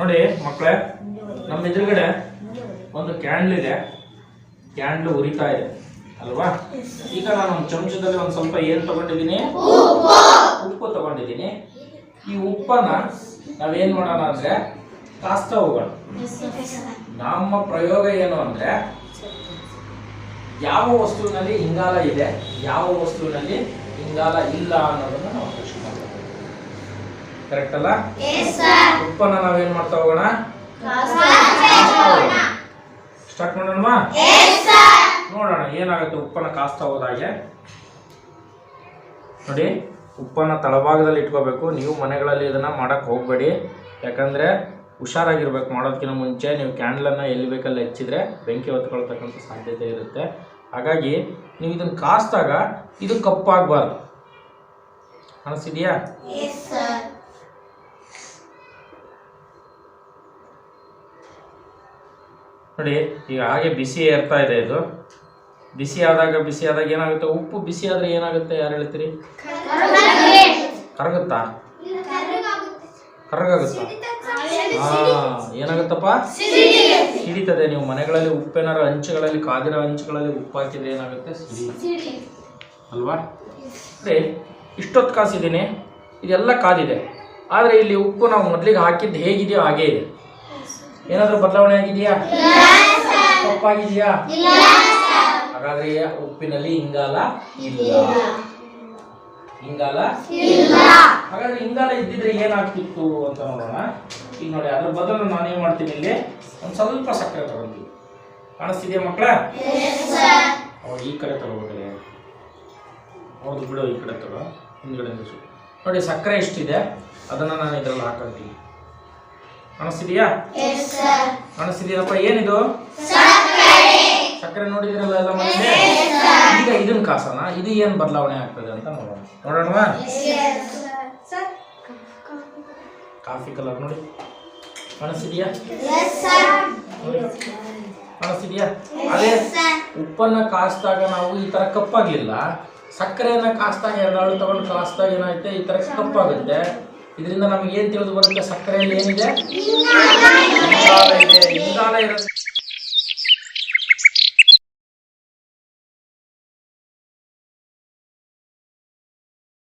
ನೋಡಿ ಮಕ್ಕಳೇ, ನಮ್ಮ ಎದುರುಗಡೆ ಒಂದು ಕ್ಯಾಂಡ್ಲ್ ಇದೆ. ಕ್ಯಾಂಡ್ಲ್ ಉರಿತಾ ಇದೆ, ಅಲ್ವಾ? ಈಗ ನಾನು ಒಂದು ಚಮಚದಲ್ಲಿ ಒಂದು ಸ್ವಲ್ಪ ಏನು ತಗೊಂಡಿದ್ದೀನಿ. ಉಪ್ಪು ತಗೊಂಡಿದ್ದೀನಿ. ಈ ಉಪ್ಪನ್ನ ನಾವೇನು ಮಾಡೋಣ ಅಂದ್ರೆ ಕಾಸ್ತಾ ಹೋಗೋಣ. ನಮ್ಮ ಪ್ರಯೋಗ ಏನು ಅಂದ್ರೆ, ಯಾವ ವಸ್ತುವಿನಲ್ಲಿ ಇಂಗಾಲ ಇದೆ, ಯಾವ ವಸ್ತುವಿನಲ್ಲಿ ಇಂಗಾಲ ಇಲ್ಲ ಅನ್ನೋದನ್ನು ನಾವು ಪ್ರಶ್ನೆ ಮಾಡೋಣ ಕರೆಕ್ಟ್ ಅಲ್ಲ? ಉಪ್ಪನ್ನ ನಾವೇನ್ ಮಾಡ್ತಾ ಹೋಗೋಣ? ಸ್ಟಾರ್ಟ್ ಮಾಡೋಣವಾ? ನೋಡೋಣ ಏನಾಗುತ್ತೆ ಉಪ್ಪನ್ನ ಕಾಸ್ತಾ ಹೋದಾಗೆ? ನೋಡಿ ಉಪ್ಪನ್ನ ತಳಭಾಗದಲ್ಲಿ ಇಟ್ಕೋಬೇಕು. ನೀವು ಮನೆಗಳಲ್ಲಿ ಇದನ್ನ ಮಾಡಕ್ ಹೋಗಬೇಡಿ. ಯಾಕಂದ್ರೆ ಹುಷಾರಾಗಿರ್ಬೇಕು ಮಾಡೋದಕ್ಕಿಂತ ಮುಂಚೆ ನೀವು ಕ್ಯಾಂಡಲನ್ನು ಎಲ್ಲಿ ಬೇಕಲ್ಲಿ ಹಚ್ಚಿದ್ರೆ ಬೆಂಕಿ ಹೊತ್ಕೊಳ್ತಕ್ಕಂಥ ಸಾಧ್ಯತೆ ಇರುತ್ತೆ. ಹಾಗಾಗಿ ನೀವು ಇದನ್ನ ಕಾಸ್ದಾಗ ಇದು ಕಪ್ಪಾಗಬಾರ್ದು. ಅನಿಸಿದ್ಯಾ ನೋಡಿ, ಈಗ ಹಾಗೆ ಬಿಸಿ ಏರ್ತಾ ಇದೆ ಇದು. ಬಿಸಿ ಆದಾಗ ಬಿಸಿ ಆದಾಗ ಏನಾಗುತ್ತೆ? ಉಪ್ಪು ಬಿಸಿ ಆದ್ರೆ ಏನಾಗುತ್ತೆ? ಯಾರು ಹೇಳ್ತೀರಿ? ಕರಗುತ್ತಾ? ಕರಗಾಗುತ್ತಾ? ಹಾಂ ಏನಾಗುತ್ತಪ್ಪ? ಸಿಡಿತದೆ. ನೀವು ಮನೆಗಳಲ್ಲಿ ಉಪ್ಪೇನಾರ ಹಂಚುಗಳಲ್ಲಿ ಕಾದಿರೋ ಹಂಚುಗಳಲ್ಲಿ ಉಪ್ಪು ಹಾಕಿದ್ರೆ ಏನಾಗುತ್ತೆ? ಸಿಡಿ. ಅಲ್ವಾ? ಅದೇ ಇಷ್ಟೊತ್ತು ಕಾಸಿದ್ದೀನಿ. ಇದೆಲ್ಲ ಕಾದಿದೆ. ಆದರೆ ಇಲ್ಲಿ ಉಪ್ಪು ನಾವು ಮೊದಲಿಗೆ ಹಾಕಿದ್ದು ಹೇಗಿದೆಯೋ ಹಾಗೇ ಇದೆ. ಏನಾದರೂ ಬದಲಾವಣೆ ಆಗಿದೆಯಾ? ತಪ್ಪಾಗಿದೆಯಾ? ಹಾಗಾದ್ರೆ ಉಪ್ಪಿನಲ್ಲಿ ಇಂಗಾಲ ಇಲ್ಲ. ಇಂಗಾಲ ಹಾಗಾದ್ರೆ ಇಂಗಾಲ ಇದ್ದಿದ್ರೆ ಏನಾಗ್ತಿತ್ತು ಅಂತ ನೋಡೋಣ. ಈಗ ನೋಡಿ ಅದ್ರ ಬದಲು ನಾನೇನ್ ಮಾಡ್ತೀನಿ ಇಲ್ಲಿ? ಒಂದ್ ಸ್ವಲ್ಪ ಸಕ್ಕರೆ ತಗೊಂತೀವಿ ಕಾಣಿಸ್ತಿದ್ಯಾ ಮಕ್ಕಳ ಈ ಕಡೆ ತಗೋಬೇಕಲ್ಲ ಹೌದು ಬಿಡು ಈ ಕಡೆ ತಗೋ. ಹಿಂದ್ಗಡೆ ನೋಡಿ ಸಕ್ಕರೆ ಎಷ್ಟಿದೆ? ಅದನ್ನ ನಾನು ಇದ್ರಲ್ಲಿ ಹಾಕೊಳ್ತೀನಿ ಕಾಣಿಸ್ತಿದೆಯಾ? ಕಾಣಿಸ್ತಿದೆಯಪ್ಪ ಏನಿದು? ಸಕ್ಕರೆ. ನೋಡಿದ್ರಲ್ಲ ಎಲ್ಲ ಮನೇಲಿ ಈಗ ಇದನ್ನ ಕಾಸನ ಇದು ಏನು ಬದಲಾವಣೆ ಆಗ್ತದೆ ಅಂತ ನೋಡೋಣ. ನೋಡೋಣವಾ? ಕಾಫಿ ಕಲರ್ ನೋಡಿ. ಕಾಣಿಸ್ತಿದ್ಯಾ. ಕಾಣಿಸ್ತಿದ್ಯಾ? ಅದೇ ಉಪ್ಪನ್ನ ಕಾಸ್ದಾಗ ನಾವು ಈ ತರ ಕಪ್ಪಾಗ್ಲಿಲ್ಲ. ಸಕ್ಕರೆಯನ್ನ ಕಾಸ್ದಾಗ ಎರಡು ತಗೊಂಡು ಕಾಸ್ದಾಗ ಏನಾಯ್ತೆ? ಈ ತರ ಕಪ್ಪಾಗುತ್ತೆ. ಇದರಿಂದ ನಮಗೆ ಏನ್ ತಿಳಿದು ಬರುತ್ತೆ? ಸಕ್ಕರೆಯಲ್ಲಿ ಏನಿದೆ? ಇಂಗಾಲ ಇದೆ. ಇಂಗಾಲ ಇರುತ್ತೆ.